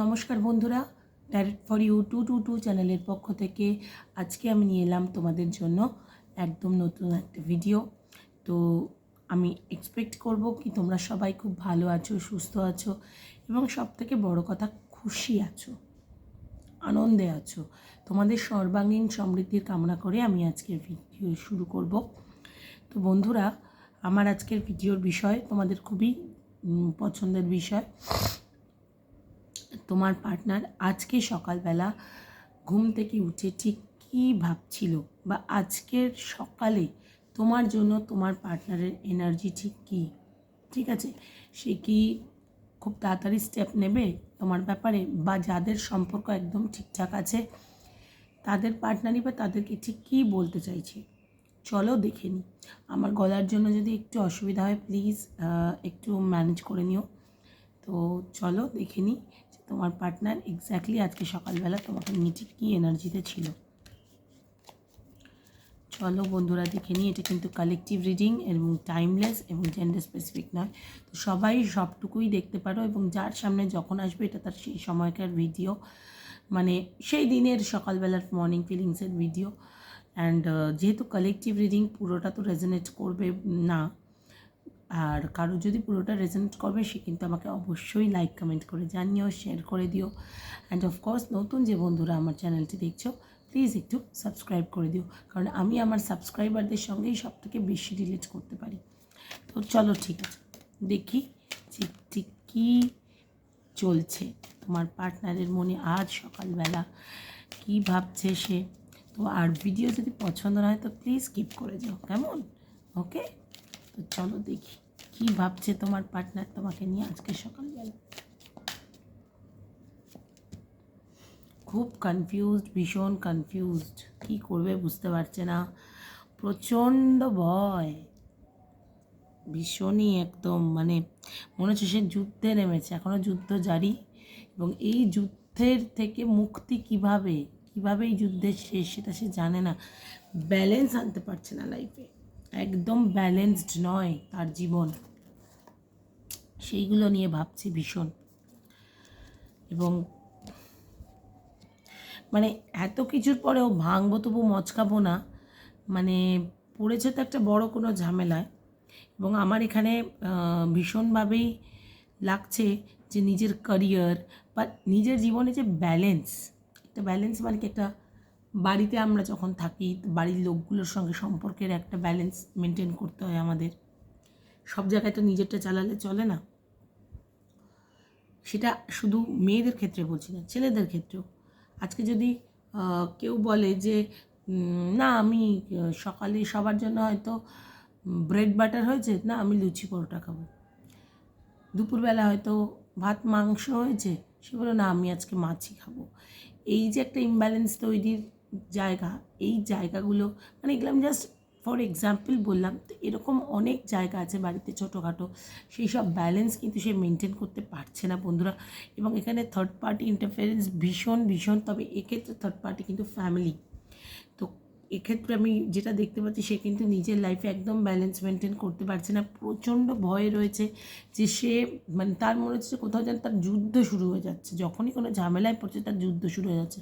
নমস্কার বন্ধুরা direct for you two two two চ্যানেলের পক্ষ থেকে আজকে আমি নিয়ে এলাম তোমাদের জন্য একদম নতুন একটা ভিডিও তো আমি এক্সপেক্ট করব কি তোমরা সবাই খুব ভালো আছো, সুস্থ আছো এবং সব থেকে বড় কথা খুশি আছো, আনন্দে আছো। তোমাদের সর্বাঙ্গীন সমৃদ্ধির কামনা করে আমি আজকের ভিডিও শুরু করব। তো বন্ধুরা, আমার আজকের ভিডিওর বিষয় তোমাদের খুবই পছন্দের বিষয়। তোমার পার্টনার আজকে সকালবেলা ঘুম থেকে উঠে ঠিক কী ভাবছিল বা আজকের সকালে তোমার জন্য তোমার পার্টনারের এনার্জি ঠিক কী? ঠিক আছে? সে কি খুব তাড়াতাড়ি স্টেপ নেবে? তোমার ব্যাপারে বা যাদের সম্পর্ক একদম ঠিকঠাক আছে, তাদের পার্টনারই বা তাদেরকে ঠিক কী বলতে চাইছে? চলো দেখে নিই আমার গলার জন্য যদি একটু অসুবিধা হয় প্লিজ একটু ম্যানেজ করে নিও। তো চলো দেখে নিই তোমার পার্টনার এক্স্যাক্টলি আজকে সকালবেলা তোমাকে নিয়ে ঠিক কী এনার্জিতে ছিল। চলো বন্ধুরা, দেখে নিই, এটা কিন্তু কালেকটিভ রিডিং এবং টাইমলেস এবং জেন্ডার স্পেসিফিক নয়। তো সবাই সবটুকুই দেখতে পারো এবং যার সামনে যখন আসবে, এটা তার সেই সময়কার ভিডিও মানে সেই দিনের সকালবেলার মর্নিং ফিলিংসের ভিডিও অ্যান্ড যেহেতু কালেকটিভ রিডিং পুরোটা তো রেজনেট করবে না আর কারও যদি পুরোটা রেজনেট করবে, সে কিন্তু আমাকে অবশ্যই লাইক কমেন্ট করে জানিও শেয়ার করে দিও। অ্যান্ড অফকোর্স নতুন যে বন্ধুরা আমার চ্যানেলটি দেখছ প্লিজ একটু সাবস্ক্রাইব করে দিও। কারণ আমি আমার সাবস্ক্রাইবারদের সঙ্গেই সব থেকে বেশি রিলেট করতে পারি। তো চলো ঠিক আছে, দেখি যে ঠিক কী চলছে। তোমার পার্টনারের মনে আজ সকালবেলা কী ভাবছে সে? তো আর ভিডিও যদি পছন্দ না হয়, তো প্লিজ স্কিপ করে যাও। কেমন? ওকে তো চলো দেখি কি ভাবছে তোমার পার্টনার তোমাকে নিয়ে আজকে সকালবেলা। খুব কনফিউজড ভীষণ কনফিউজড কী করবে বুঝতে পারছে না। প্রচণ্ড ভয়। ভীষণই একদম মানে মনে হচ্ছে সে যুদ্ধে নেমেছে। এখনও যুদ্ধ জারি। এবং এই যুদ্ধের থেকে মুক্তি কীভাবে? কীভাবে এই যুদ্ধের শেষ সেটা সে জানে না। ব্যালেন্স আনতে পারছে না লাইফে একদম ব্যালেন্সড নয় তার জীবন। সেইগুলো নিয়ে ভাবছি ভীষণ। এবং মানে এত কিছুর পরেও ভাঙবো তবু মচকাবো না। মানে পড়েছে তো একটা বড় কোনো ঝামেলায়। এবং আমার এখানে ভীষণভাবেই লাগছে যে নিজের ক্যারিয়ার বা নিজের জীবনে যে ব্যালেন্স একটা ব্যালেন্স মানে কি একটা বাড়িতে আমরা যখন থাকি, বাড়ির লোকগুলোর সঙ্গে সম্পর্কের একটা ব্যালেন্স মেনটেন করতে হয় আমাদের। সব জায়গায় তো নিজেরটা চালালে চলে না। সেটা শুধু মেয়েদের ক্ষেত্রে বলছি না, ছেলেদের ক্ষেত্রেও। আজকে যদি কেউ বলে যে না, আমি সকালে সবার জন্য হয়তো ব্রেড বাটার হয়েছে, না, আমি লুচি পরোটা খাব। দুপুরবেলা হয়তো ভাত, মাংস হয়েছে, সে বলো, না, আমি আজকে মাছই খাব। এই যে একটা ইমব্যালেন্স তৈরির জায়গা, এই জায়গাগুলো মানে এগুলো আমি জাস্ট ফর এক্সাম্পল বললাম, তো এরকম অনেক জায়গা আছে বাড়িতে ছোটোখাটো, সেই সব ব্যালেন্স কিন্তু সে মেনটেন করতে পারছে না বন্ধুরা। এবং এখানে থার্ড পার্টি ইন্টারফারেন্স ভীষণ ভীষণ, তবে এক্ষেত্রে থার্ড পার্টি কিন্তু ফ্যামিলি এক্ষেত্রে আমি যেটা দেখতে পাচ্ছি, সে কিন্তু নিজের লাইফে একদম ব্যালেন্স মেনটেন করতে পারছে না। প্রচণ্ড ভয় রয়েছে যে সে মানে তার মনে হচ্ছে কোথাও যেন তার যুদ্ধ শুরু হয়ে যাচ্ছে। যখনই কোনো ঝামেলায় পড়ছে, তার যুদ্ধ শুরু হয়ে যাচ্ছে।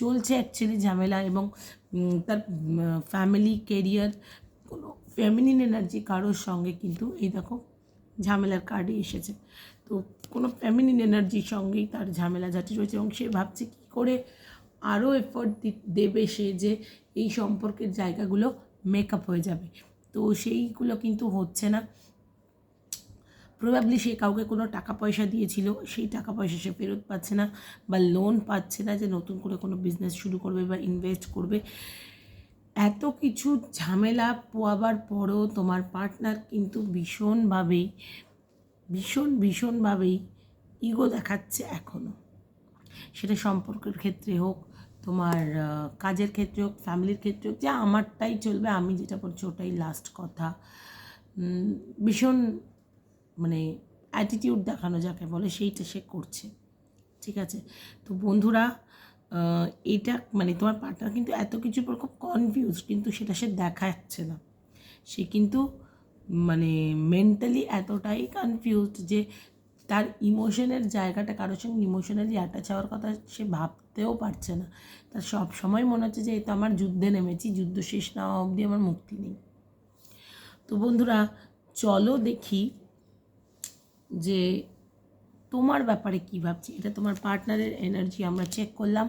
চলছে অ্যাকচুয়ালি ঝামেলা এবং তার ফ্যামিলি কেরিয়ার কোনো ফ্যামিলিন এনার্জি কারোর সঙ্গে কিন্তু এই দেখো ঝামেলার কার্ডে এসেছে। তো কোনো ফ্যামিলিন এনার্জির সঙ্গেই তার ঝামেলা ঝাঁটি রয়েছে এবং সে ভাবছে কী করে আরও এফোর্ট দেবে সে যে এই সম্পর্কের জায়গাগুলো মেকআপ হয়ে যাবে। তো সেইগুলো কিন্তু হচ্ছে না। প্রবাবলি সে কাউকে কোনো টাকা পয়সা দিয়েছিল, সেই টাকা পয়সা সে ফেরত পাচ্ছে না বা লোন পাচ্ছে না যে নতুন করে কোনো বিজনেস শুরু করবে বা ইনভেস্ট করবে। এত কিছু ঝামেলা পোয়াবার পরও তোমার পার্টনার কিন্তু ভীষণভাবেই, ভীষণ ভীষণভাবেই ইগো দেখাচ্ছে এখনও সেটা সম্পর্কের ক্ষেত্রে হোক, তোমার কাজের ক্ষেত্রে হোক, ফ্যামিলির ক্ষেত্রে হোক, যে আমারটাই চলবে, আমি যেটা করছি ওটাই লাস্ট কথা। ভীষণ মানে অ্যাটিটিউড দেখানো যাকে বলে, সেইটা সে করছে। ঠিক আছে? তো বন্ধুরা এটা মানে তোমার পার্টনার কিন্তু এত কিছুর পর খুব কনফিউজ কিন্তু সেটা সে দেখাচ্ছে না। সে কিন্তু মানে মেন্টালি এতটাই কনফিউজড যে তার ইমোশনের জায়গাটা, কারোর সঙ্গে ইমোশনালি অ্যাটাচ হওয়ার কথা সে ভাবতেও পারছে না। তার সব সময় মনে হচ্ছে যে, এই তো আমার যুদ্ধে নেমেছি, যুদ্ধ শেষ না হওয়া অবধি আমার মুক্তি নেই। তো বন্ধুরা, চলো দেখি যে তোমার ব্যাপারে কী ভাবছি। এটা তোমার পার্টনারের এনার্জি আমরা চেক করলাম।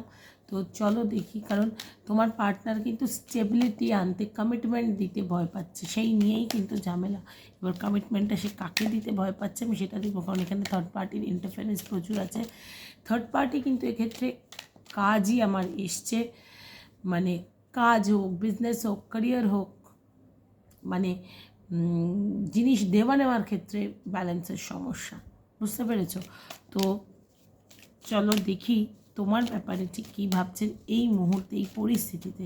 তো চলো দেখি, কারণ তোমার পার্টনার কিন্তু স্টেবিলিটি আনতে কমিটমেন্ট দিতে ভয় পাচ্ছে। সেই নিয়েই কিন্তু ঝামেলা। এবার কমিটমেন্টটা সে কাকে দিতে ভয় পাচ্ছে আমি সেটা দেখব, কারণ এখানে থার্ড পার্টির ইন্টারফারেন্স প্রচুর আছে। থার্ড পার্টি কিন্তু এক্ষেত্রে কাজই আমার এসছে মানে কাজ হোক বিজনেস হোক ক্যারিয়ার হোক মানে জিনিস দেওয়া নেওয়ার ক্ষেত্রে ব্যালেন্সের সমস্যা। বুঝতে পেরেছ? তো চলো দেখি তোমার ব্যাপারে ঠিক কী ভাবছেন, এই মুহূর্তে, এই পরিস্থিতিতে,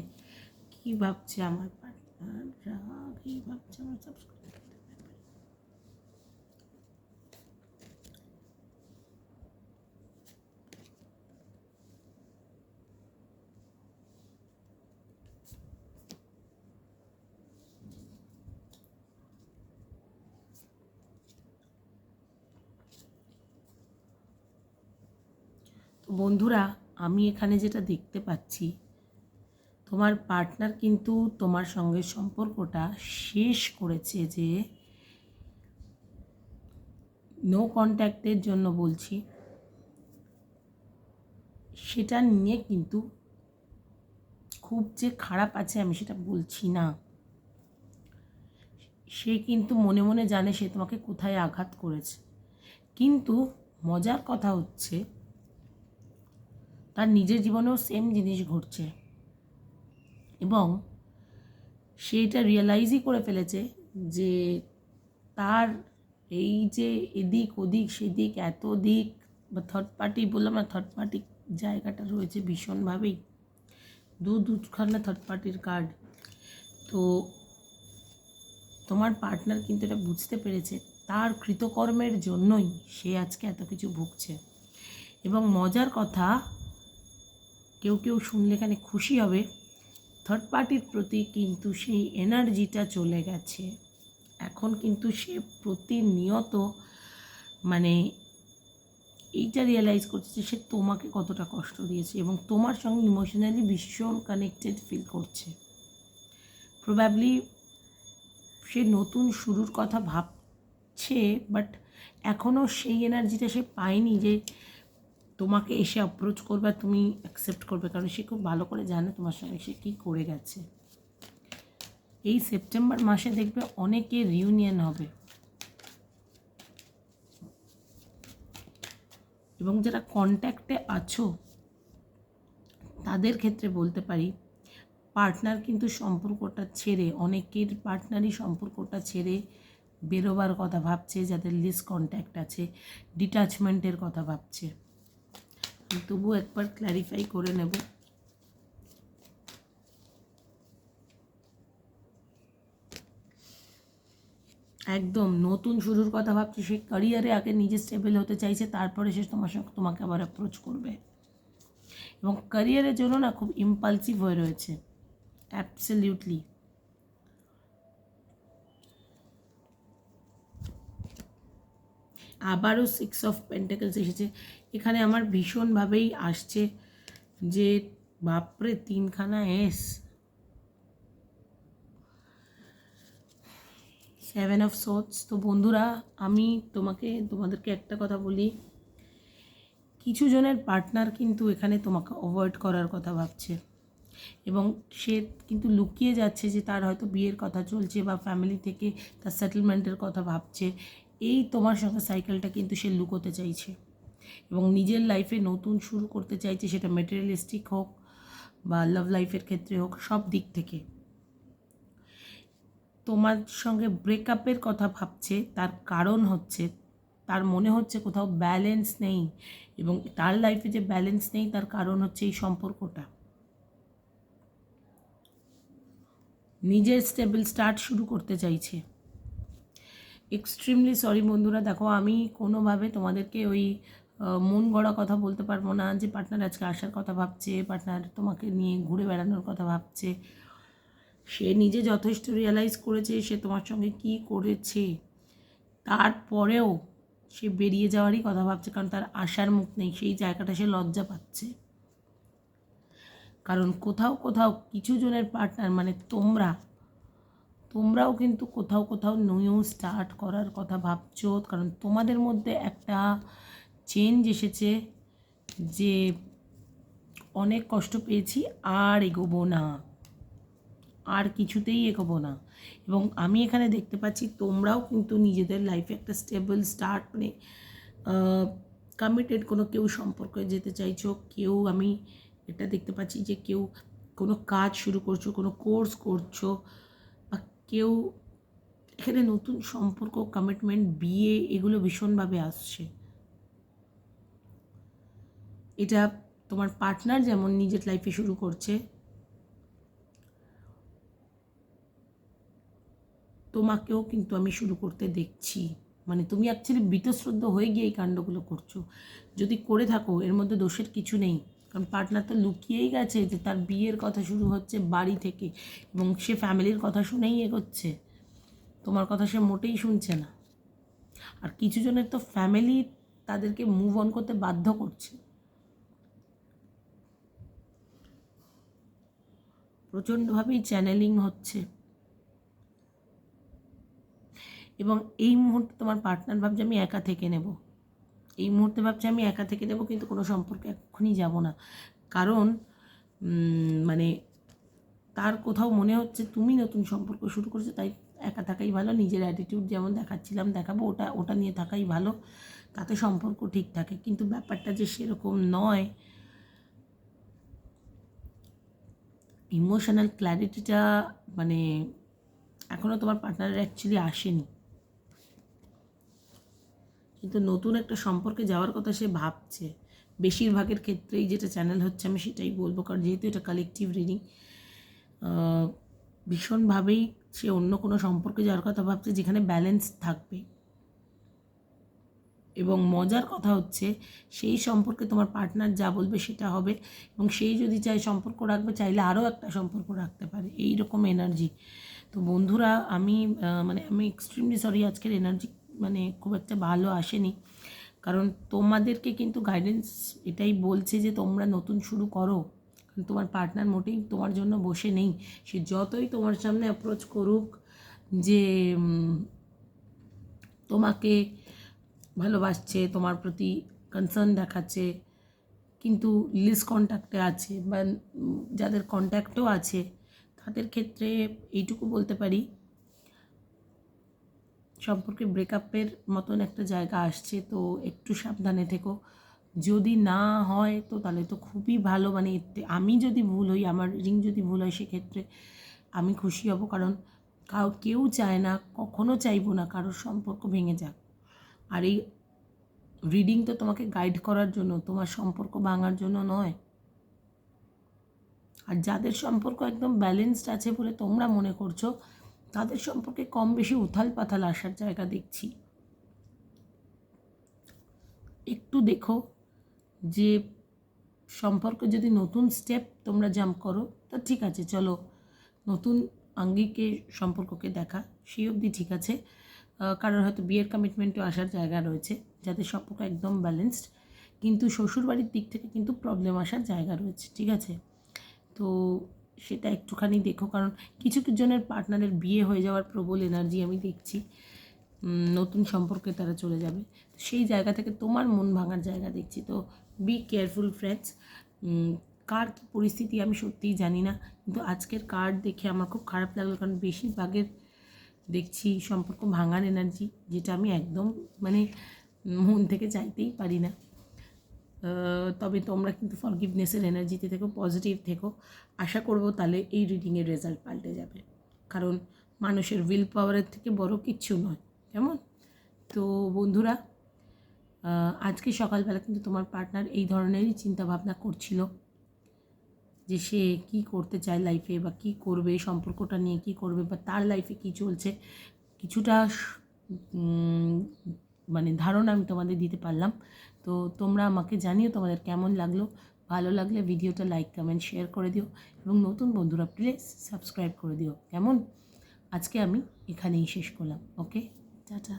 কী ভাবছে আমার পার্টনাররা কী ভাবছে আমার সাবস্ক্রাইবার বন্ধুরা, আমি এখানে যেটা দেখতে পাচ্ছি, তোমার পার্টনার কিন্তু তোমার সঙ্গে সম্পর্কটা শেষ করেছে যে নো কন্ট্যাক্টের জন্য বলছি। সেটা নিয়ে কিন্তু খুব যে খারাপ আছে আমি সেটা বলছি না। সে কিন্তু মনে মনে জানে সে তোমাকে কোথায় আঘাত করেছে। কিন্তু মজার কথা হচ্ছে তার নিজের জীবনেও সেম জিনিস ঘটছে। এবং সে এটা রিয়েলাইজই করে ফেলেছে যে তার এই যে এদিক ওদিক, সেদিক এত দিক, বা থার্ড পার্টি বললাম না থার্ড পার্টি জায়গাটা রয়েছে ভীষণভাবেই। দু দুখানা থার্ড পার্টির কার্ড তো তোমার পার্টনার কিন্তু এটা বুঝতে পেরেছে, তার কৃতকর্মের জন্যই সে আজকে এত কিছু ভুগছে। এবং মজার কথা কেউ কেউ শুনলে এখানে খুশি হবে। থার্ড পার্টির প্রতি কিন্তু সেই এনার্জিটা চলে গেছে। এখন কিন্তু সে প্রতিনিয়ত মানে এইটা রিয়েলাইজ করছে যে সে তোমাকে কতটা কষ্ট দিয়েছে এবং তোমার সঙ্গে ইমোশনালি ভীষণ কানেক্টেড ফিল করছে। প্রবাবলি সে নতুন শুরুর কথা ভাবছে বাট এখনও সেই এনার্জিটা সে পায়নি যে তোমাকে এসে অ্যাপ্রোচ করবে, তুমি অ্যাকসেপ্ট করবে। কারণ সে খুব ভালো করে জানে তোমার সঙ্গে সে কী করে গেছে। এই সেপ্টেম্বর মাসে দেখবে অনেকে রিউনিয়ন হবে। এবং যারা কন্ট্যাক্টে আছো, তাদের ক্ষেত্রে বলতে পারি পার্টনার কিন্তু সম্পর্কটা ছেড়ে, অনেকের পার্টনারই সম্পর্কটা ছেড়ে বেরোবার কথা ভাবছে, যাদের লিস্ট কন্ট্যাক্ট আছে ডিটাচমেন্টের কথা ভাবছে। তবু একবার ক্ল্যারিফাই করে নেব। একদম নতুন শুরুর কথা ভাবছে, সে ক্যারিয়ারে আগে নিজে স্টেবল হতে চাইছে, তারপরে সে তোমার সঙ্গে তোমাকে আবার অ্যাপ্রোচ করবে। এবং ক্যারিয়ারের জন্য না খুব ইম্পালসিভ হয়ে রয়েছে। অ্যাবসলিউটলি আবারও সিক্স অফ পেন্টাকেলস এসেছে। এখানে আমার ভীষণভাবেই আসছে যে, বাপরে, তিনখানা এস সেভেন অফ সোটস তো বন্ধুরা, আমি তোমাকে, তোমাদেরকে একটা কথা বলি। কিছু জনের পার্টনার কিন্তু এখানে তোমাকে অ্যাভয়েড করার কথা ভাবছে। এবং সে কিন্তু লুকিয়ে যাচ্ছে যে, তার হয়তো বিয়ের কথা চলছে বা ফ্যামিলি থেকে তার সেটেলমেন্টের কথা ভাবছে। এই তোমার সঙ্গে সাইকেলটা কিন্তু সে লুকোতে চাইছে। এবং নিজের লাইফে নতুন শুরু করতে চাইছে সেটা মেটেরিয়ালিস্টিক হোক বা লাভ লাইফের ক্ষেত্রে হোক, সব দিক থেকে। তোমার সঙ্গে ব্রেকআপের কথা ভাবছে, তার কারণ হচ্ছে, তার মনে হচ্ছে কোথাও ব্যালেন্স নেই এবং তার লাইফে যে ব্যালেন্স নেই, তার কারণ হচ্ছে এই সম্পর্কটা। নিজের স্টেবল স্টার্ট শুরু করতে চাইছে। এক্সট্রিমলি সরি বন্ধুরা, দেখো আমি কোনোভাবে তোমাদেরকে ওই মন গড়া কথা বলতে পারব না যে পার্টনার আজকে আসার কথা ভাবছে পার্টনার তোমাকে নিয়ে ঘুরে বেড়ানোর কথা ভাবছে। সে নিজে যথেষ্ট রিয়েলাইজ করেছে সে তোমার সঙ্গে কি করেছে। তারপরেও সে বেরিয়ে যাওয়ারই কথা ভাবছে, কারণ তার আশার মুখ নেই, সেই জায়গাটা সে লজ্জা পাচ্ছে। কারণ কোথাও কোথাও কিছু জনের পার্টনার মানে তোমরা, তোমরাও কিন্তু কোথাও কোথাও নিউ স্টার্ট করার কথা ভাবছ, কারণ তোমাদের মধ্যে একটা চেঞ্জ এসেছে যে অনেক কষ্ট পেয়েছি, আর এগোবো না। আর কিছুতেই এগোবো না। এবং আমি এখানে দেখতে পাচ্ছি, তোমরাও কিন্তু নিজেদের লাইফে একটা স্টেবল স্টার্ট মানে কমিটেড কোনো কেউ সম্পর্কে যেতে চাইছো, কেউ আমি এটা দেখতে পাচ্ছি যে কেউ কোনো কাজ শুরু করছ, কোনো কোর্স করছ, বা কেউ এখানে নতুন সম্পর্ক কমিটমেন্ট বিয়ে, এগুলো ভীষণভাবে আসছে। এটা তোমার পার্টনার যেমন নিজের লাইফে শুরু করছে, তোমাকেও কিন্তু আমি শুরু করতে দেখছি। মানে তুমি অ্যাকচুয়ালি বীতশ্রদ্ধ হয়ে গিয়ে এই কাণ্ডগুলো করছ। যদি করে থাকো, এর মধ্যে দোষের কিছু নেই। কারণ পার্টনার তো লুকিয়েই গেছে যে তার বিয়ের কথা শুরু হচ্ছে বাড়ি থেকে এবং সে ফ্যামিলির কথা শুনেই এগোচ্ছে। তোমার কথা সে মোটেই শুনছে না। আর কিছু জনের তো ফ্যামিলি তাদেরকে মুভ অন করতে বাধ্য করছে। প্রচণ্ডভাবেই চ্যানেলিং হচ্ছে। এবং এই মুহূর্তে তোমার পার্টনার ভাবছে আমি একা থেকে নেব। এই মুহূর্তে ভাবছে আমি একা থেকে নেব কিন্তু কোনো সম্পর্কে এক্ষুনি যাব না। কারণ মানে তার কোথাও মনে হচ্ছে তুমি নতুন সম্পর্ক শুরু করেছ, তাই একা থাকাই ভালো। নিজের অ্যাটিটিউড যেমন দেখাচ্ছিলাম, দেখাবো, ওটা ওটা নিয়ে থাকাই ভালো। তাতে সম্পর্ক ঠিক থাকে। কিন্তু ব্যাপারটা যে সেরকম নয় ইমোশনাল ক্ল্যারিটিটা মানে এখনও তোমার পার্টনারের অ্যাকচুয়ালি আসেনি। কিন্তু নতুন একটা সম্পর্কে যাওয়ার কথা সে ভাবছে। বেশিরভাগের ক্ষেত্রেই যেটা চ্যানেল হচ্ছে, আমি সেটাই বলব। কারণ যেহেতু এটা কালেকটিভ রিডিং ভীষণভাবেই সে অন্য কোনো সম্পর্কে যাওয়ার কথা ভাবছে, যেখানে ব্যালেন্স থাকবে। এবং মজার কথা হচ্ছে, সেই সম্পর্কে তোমার পার্টনার যা বলবে সেটা হবে এবং সেই যদি চায় সম্পর্ক রাখবে, চাইলে আরও একটা সম্পর্ক রাখতে পারে। এই রকম এনার্জি তো বন্ধুরা, আমি মানে আমি এক্সট্রিমলি সরি আজকের এনার্জি মানে খুব একটা ভালো আসেনি। কারণ তোমাদেরকে কিন্তু গাইডেন্স এটাই বলছে যে তোমরা নতুন শুরু করো। তোমার পার্টনার মোটেই তোমার জন্য বসে নেই। সে যতই তোমার সামনে অ্যাপ্রোচ করুক যে তোমাকে ভালোবাসছে, তোমার প্রতি কনসার্ন দেখাচ্ছে, কিন্তু লিস কন্ট্যাক্টে আছে বা যাদের কন্ট্যাক্টও আছে, তাদের ক্ষেত্রে এইটুকু বলতে পারি, সম্পর্কে ব্রেকআপের মতন একটা জায়গা আসছে, তো একটু সাবধানে থেকো। যদি না হয়, তো তাহলে তো খুবই ভালো মানে আমি যদি ভুল হই, আমার রিং যদি ভুল হয়, সেক্ষেত্রে আমি খুশি হব, কারণ কাউ কেউ চায় না, কখনো চাইব না কারোর সম্পর্ক ভেঙে যাক। আর এই রিডিং তো তোমাকে গাইড করার জন্য, তোমার সম্পর্ক ভাঙার জন্য নয়। আর যাদের সম্পর্ক একদম ব্যালেন্সড আছে বলে তোমরা মনে করছ, তাদের সম্পর্কে কম বেশি উথাল পাথাল আসার জায়গা দেখছি। একটু দেখো যে সম্পর্কে যদি নতুন স্টেপ তোমরা জাম্প করো, তো ঠিক আছে, চলো। নতুন আঙ্গিকে সম্পর্ককে দেখা, সেই অবধি ঠিক আছে। কারোর হয়তো বিয়ের কমিটমেন্টও আসার জায়গা রয়েছে, যাতে সম্পর্ক একদম ব্যালেন্সড কিন্তু শ্বশুরবাড়ির দিক থেকে কিন্তু প্রবলেম আসার জায়গা রয়েছে, ঠিক আছে? তো সেটা একটুখানি দেখো, কারণ কিছু জনের পার্টনারের বিয়ে হয়ে যাওয়ার প্রবল এনার্জি আমি দেখছি নতুন সম্পর্কে তারা চলে যাবে। সেই জায়গা থেকে তোমার মন ভাঙার জায়গা দেখছি, তো বি কেয়ারফুল ফ্রেন্ডস কার কী পরিস্থিতি আমি সত্যিই জানি না, কিন্তু আজকের কার্ড দেখে আমার খুব খারাপ লাগল, কারণ বেশিরভাগের দেখছি সম্পর্ক ভাঙার এনার্জি যেটা আমি একদম মানে মন থেকে চাইতেই পারি না। তবে তোমরা কিন্তু ফরগিভনেসের এনার্জিতে থেকো পজিটিভ থেকো। আশা করব তাহলে এই রিডিংয়ের রেজাল্ট পাল্টে যাবে। কারণ মানুষের উইল পাওয়ারের থেকে বড় কিচ্ছু নয়, কেমন? তো বন্ধুরা আজকে সকালবেলা কিন্তু তোমার পার্টনার এই ধরনেরই চিন্তাভাবনা করছিল। যে সে কী করতে চায় লাইফে বা কী করবে, সম্পর্কটা নিয়ে কী করবে বা তার লাইফে কী চলছে, কিছুটা মানে ধারণা আমি তোমাদের দিতে পারলাম। তো তোমরা আমাকে জানিও তোমাদের কেমন লাগল। ভালো লাগলে ভিডিওটা লাইক কমেন্ট শেয়ার করে দিও এবং নতুন বন্ধুরা প্লিজ সাবস্ক্রাইব করে দিও। কেমন? আজকে আমি এখানেই শেষ করলাম। ওকে টাটা